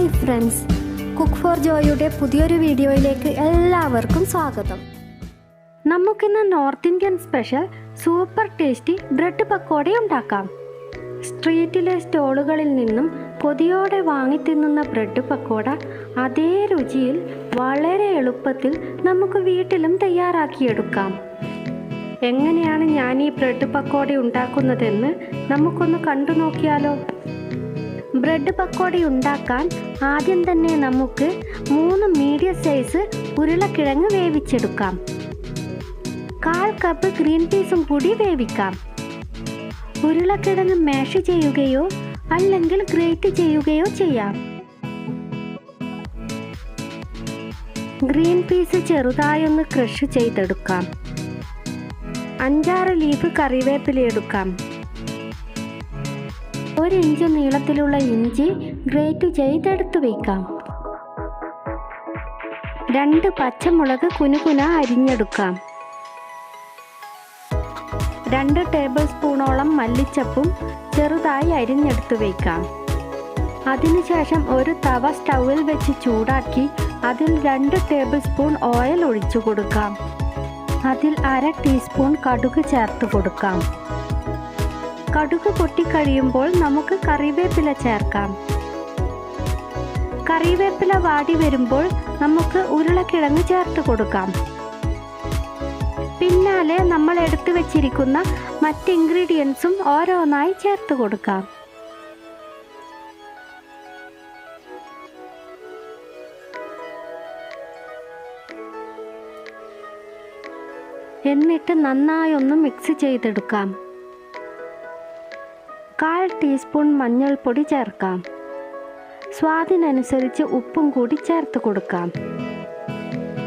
Hi friends. Cook for ജോയുടെ പുതിയൊരു വീഡിയോയിലേക്ക് എല്ലാവർക്കും സ്വാഗതം. നമുക്കിന്ന് north Indian special super tasty bread pakoda ഉണ്ടാക്കാം. സ്ട്രീറ്റിലെ സ്റ്റോളുകളിൽ നിന്നും പൊതിയോടെ വാങ്ങി തിന്നുന്ന ബ്രെഡ് പക്കോട അതേ രുചിയിൽ വളരെ എളുപ്പത്തിൽ നമുക്ക് വീട്ടിലും തയ്യാറാക്കിയെടുക്കാം. എങ്ങനെയാണ് ഞാൻ ഈ ബ്രെഡ് പക്കോട ഉണ്ടാക്കുന്നതെന്ന് നമുക്കൊന്ന് കണ്ടു നോക്കിയാലോ? ബ്രെഡ് പക്കോട ഉണ്ടാക്കാൻ ആദ്യം തന്നെ നമുക്ക് മൂന്ന് മീഡിയം സൈസ് ഉരുളക്കിഴങ്ങ് വേവിച്ചെടുക്കാം. കാൽ കപ്പ് ഗ്രീൻ പീസും കൂടി വേവിക്കാം. ഉരുളക്കിഴങ്ങ് മാഷ് ചെയ്യുകയോ അല്ലെങ്കിൽ ഗ്രേറ്റ് ചെയ്യുകയോ ചെയ്യാം. ഗ്രീൻ പീസ് ചെറുതായൊന്ന് ക്രഷ് ചെയ്തെടുക്കാം. അഞ്ചാറ് ലീഫ് കറിവേപ്പില എടുക്കാം. ഒരു ഇഞ്ച് നീളത്തിലുള്ള ഇഞ്ചി ഗ്രേറ്റ് ചെയ്തെടുത്ത് വയ്ക്കാം രണ്ട് പച്ചമുളക് കുനുകുന അരിഞ്ഞെടുക്കാം. രണ്ട് ടേബിൾ സ്പൂണോളം മല്ലിച്ചപ്പും ചെറുതായി അരിഞ്ഞെടുത്ത് വയ്ക്കാം അതിനുശേഷം ഒരു തവ സ്റ്റൗവിൽ വെച്ച് ചൂടാക്കി അതിൽ രണ്ട് ടേബിൾ സ്പൂൺ ഓയിൽ ഒഴിച്ചു കൊടുക്കാം. അതിൽ അര ടീസ്പൂൺ കടുക് ചേർത്ത് കൊടുക്കാം. കടുക് പൊട്ടിക്കഴിയുമ്പോൾ നമുക്ക് കറിവേപ്പില ചേർക്കാം. കറിവേപ്പില വാടി വരുമ്പോൾ നമുക്ക് ഉരുളക്കിഴങ്ങ് ചേർത്ത് കൊടുക്കാം. പിന്നാലെ നമ്മൾ എടുത്തു വെച്ചിരിക്കുന്ന മറ്റ് ഇൻഗ്രീഡിയൻസും ഓരോന്നായി ചേർത്ത് കൊടുക്കാം. എന്നിട്ട് നന്നായി ഒന്ന് മിക്സ് ചെയ്തെടുക്കാം. കാൽ ടീസ്പൂൺ മഞ്ഞൾപ്പൊടി ചേർക്കാം. സ്വാദിനനുസരിച്ച് ഉപ്പും കൂടി ചേർത്ത് കൊടുക്കാം.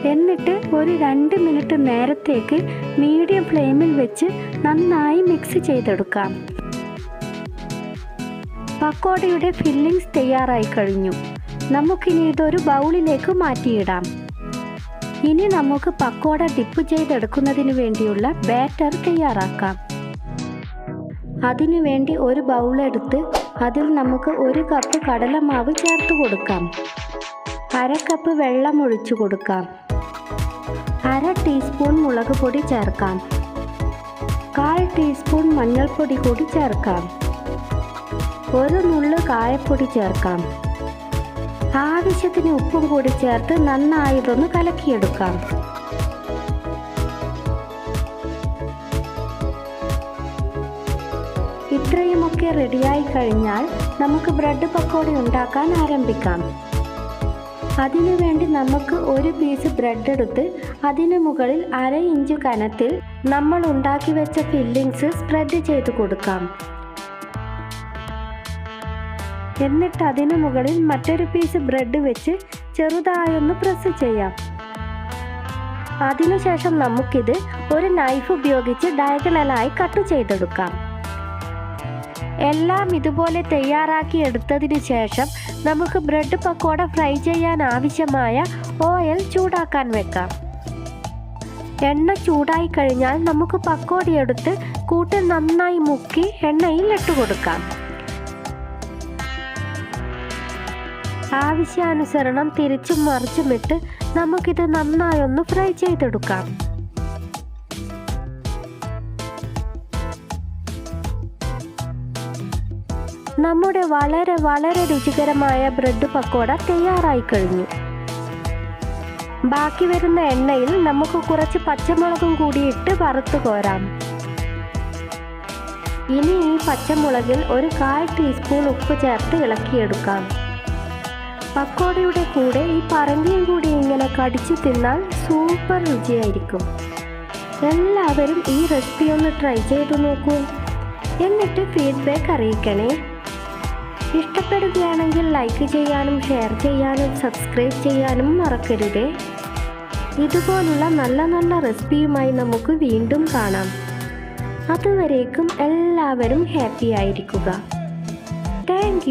എന്നിട്ട് ഒരു രണ്ട് മിനിറ്റ് നേരത്തേക്ക് മീഡിയം ഫ്ലെയിമിൽ വെച്ച് നന്നായി മിക്സ് ചെയ്തെടുക്കാം. പക്കോടയുടെ ഫില്ലിങ്സ് തയ്യാറായി കഴിഞ്ഞു. നമുക്കിനി ഇതൊരു ബൗളിലേക്ക് മാറ്റിയിടാം. ഇനി നമുക്ക് പക്കോട ഡിപ്പ് ചെയ്തെടുക്കുന്നതിന് വേണ്ടിയുള്ള ബാറ്റർ തയ്യാറാക്കാം. അതിനുവേണ്ടി ഒരു ബൗളെടുത്ത് അതിൽ നമുക്ക് ഒരു കപ്പ് കടലമാവ് ചേർത്ത് കൊടുക്കാം. അര കപ്പ് വെള്ളം ഒഴിച്ചു കൊടുക്കാം. അര ടീസ്പൂൺ മുളക് പൊടി ചേർക്കാം. കാൽ ടീസ്പൂൺ മഞ്ഞൾപ്പൊടി കൂടി ചേർക്കാം. ഒരു നുള്ളു കായപ്പൊടി ചേർക്കാം. ആവശ്യത്തിന് ഉപ്പും കൂടി ചേർത്ത് നന്നായി ഇതൊന്ന് കലക്കിയെടുക്കാം. ഇത്രയുമൊക്കെ റെഡിയായി കഴിഞ്ഞാൽ നമുക്ക് ബ്രെഡ് പക്കോട ഉണ്ടാക്കാൻ ആരംഭിക്കാം. അതിനുവേണ്ടി നമുക്ക് ഒരു പീസ് ബ്രെഡ് എടുത്ത് അതിനു മുകളിൽ അര ഇഞ്ച് കനത്തിൽ നമ്മൾ ഉണ്ടാക്കി വെച്ച ഫില്ലിങ്സ് സ്പ്രെഡ് ചെയ്ത് കൊടുക്കാം. എന്നിട്ട് അതിനു മുകളിൽ മറ്റൊരു പീസ് ബ്രെഡ് വെച്ച് ചെറുതായൊന്ന് പ്രസ് ചെയ്യാം. അതിനുശേഷം നമുക്കിത് ഒരു നൈഫ് ഉപയോഗിച്ച് ഡയഗണലായി കട്ട് ചെയ്തെടുക്കാം. എല്ലാം ഇതുപോലെ തയ്യാറാക്കി എടുത്തതിന് ശേഷം നമുക്ക് ബ്രെഡ് പക്കോട ഫ്രൈ ചെയ്യാൻ ആവശ്യമായ ഓയിൽ ചൂടാക്കാൻ വെക്കാം. എണ്ണ ചൂടായി കഴിഞ്ഞാൽ നമുക്ക് പക്കോടി എടുത്ത് കൂട്ടിൽ നന്നായി മുക്കി എണ്ണയിൽ ഇട്ട് കൊടുക്കാം. ആവശ്യാനുസരണം തിരിച്ചും മറിച്ചുമിട്ട് നമുക്കിത് നന്നായൊന്ന് ഫ്രൈ ചെയ്തെടുക്കാം. നമ്മുടെ വളരെ വളരെ രുചികരമായ ബ്രെഡ് പക്കോട തയ്യാറായി കഴിഞ്ഞു. ബാക്കി വരുന്ന എണ്ണയിൽ നമുക്ക് കുറച്ച് പച്ചമുളകും കൂടി ഇട്ട് വറുത്തു കോരാം. ഇനി ഈ പച്ചമുളകിൽ ഒരു കാൽ ടീസ്പൂൺ ഉപ്പ് ചേർത്ത് ഇളക്കിയെടുക്കാം. പക്കോടയുടെ കൂടെ ഈ പറങ്കിയും കൂടി ഇങ്ങനെ കടിച്ചു തിന്നാൽ സൂപ്പർ രുചിയായിരിക്കും. എല്ലാവരും ഈ റെസിപ്പി ഒന്ന് ട്രൈ ചെയ്തു നോക്കൂ. എന്നിട്ട് ഫീഡ്ബാക്ക് അറിയിക്കണേ. ഇഷ്ടപ്പെടുകയാണെങ്കിൽ ലൈക്ക് ചെയ്യാനും ഷെയർ ചെയ്യാനും സബ്സ്ക്രൈബ് ചെയ്യാനും മറക്കരുതേ. ഇതുപോലുള്ള നല്ല നല്ല റെസിപ്പിയുമായി നമുക്ക് വീണ്ടും കാണാം. അതുവരേക്കും എല്ലാവരും ഹാപ്പി ആയിരിക്കുക. താങ്ക്